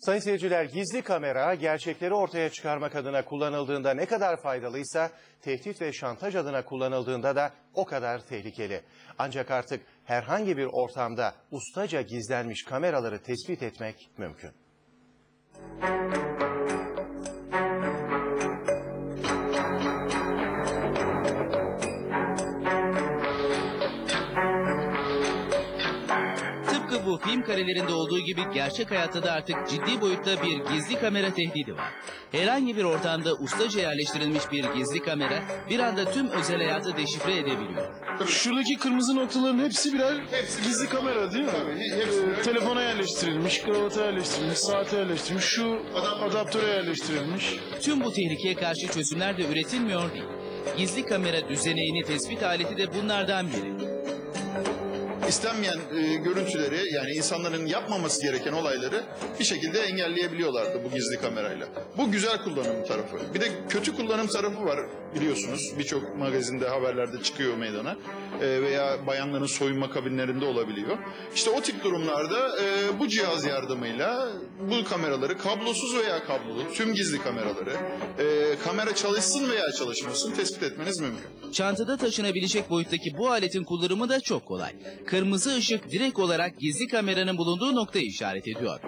Sayın seyirciler gizli kamera gerçekleri ortaya çıkarmak adına kullanıldığında ne kadar faydalıysa tehdit ve şantaj adına kullanıldığında da o kadar tehlikeli. Ancak artık herhangi bir ortamda ustaca gizlenmiş kameraları tespit etmek mümkün. Bu film karelerinde olduğu gibi gerçek hayatta da artık ciddi boyutta bir gizli kamera tehdidi var. Herhangi bir ortamda ustaca yerleştirilmiş bir gizli kamera bir anda tüm özel hayatı deşifre edebiliyor. Şuradaki kırmızı noktaların hepsi birer gizli kamera değil mi? Ee, telefona yerleştirilmiş, kravata yerleştirilmiş, saate yerleştirilmiş, şu adaptöre yerleştirilmiş. Tüm bu tehlikeye karşı çözümler de üretilmiyor değil. Gizli kamera düzeneğini tespit aleti de bunlardan biri. İstenmeyen e, görüntüleri yani insanların yapmaması gereken olayları bir şekilde engelleyebiliyorlardı bu gizli kamerayla. Bu güzel kullanım tarafı. Bir de kötü kullanım tarafı var biliyorsunuz. Birçok magazinde haberlerde çıkıyor meydana E, veya bayanların soyunma kabinlerinde olabiliyor. İşte o tip durumlarda e, bu cihaz yardımıyla bu kameraları kablosuz veya kablolu tüm gizli kameraları e, kamera çalışsın veya çalışmasın tespit etmeniz mümkün. Çantada taşınabilecek boyuttaki bu aletin kullanımı da çok kolay. Kırmızı ışık direkt olarak gizli kameranın bulunduğu noktayı işaret ediyor.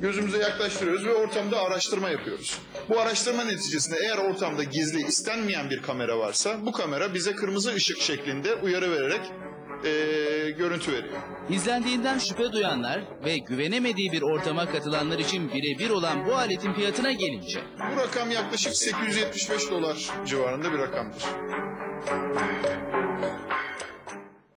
gözümüze yaklaştırıyoruz ve ortamda araştırma yapıyoruz. Bu araştırma neticesinde eğer ortamda gizli istenmeyen bir kamera varsa bu kamera bize kırmızı ışık şeklinde uyarı vererek eee, görüntü veriyor. İzlendiğinden şüphe duyanlar ve güvenemediği bir ortama katılanlar için birebir olan bu aletin fiyatına gelince Bu rakam yaklaşık 875 dolar civarında bir rakamdır.